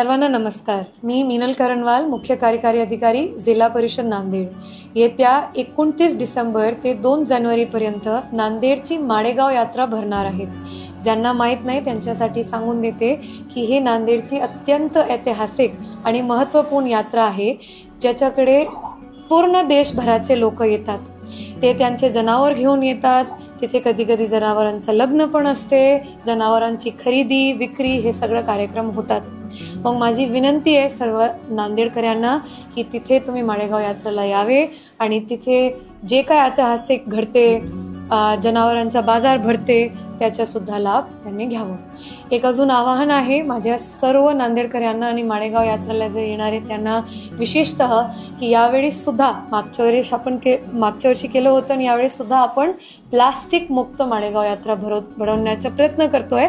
सर्वांना नमस्कार. मी मिनल करणवाल मुख्य कार्यकारी अधिकारी जिल्हा परिषद नांदेड. येत्या एकोणतीस डिसेंबर ते दोन जानेवारीपर्यंत नांदेडची माडेगाव यात्रा भरणार आहेत. ज्यांना माहीत नाही त्यांच्यासाठी सांगून देते की हे नांदेडची अत्यंत ऐतिहासिक आणि महत्त्वपूर्ण यात्रा आहे ज्याच्याकडे पूर्ण देशभराचे लोक येतात. ते त्यांचे जनावर घेऊन येतात. तिथे कधी कधी जनावरांचं लग्न पण असते. जनावरांची खरेदी विक्री हे सगळं कार्यक्रम होतात. मग माझी विनंती आहे सर्व नांदेडकरांना की तिथे तुम्ही माळेगाव यात्रेला यावे आणि तिथे जे काय ऐतिहासिक घडते जनावरांचा बाजार भरते त्याचासुद्धा लाभ त्यांनी घ्यावा. एक अजून आवाहन आहे माझ्या सर्व नांदेडकरांना आणि माळेगाव यात्रेला जे येणारे त्यांना विशेषतः की यावेळीसुद्धा मागच्या वर्षी आपण के मागच्या वर्षी केलं होतं आणि यावेळेससुद्धा आपण प्लास्टिक मुक्त माळेगाव यात्रा भरव भरवण्याचा प्रयत्न करतोय.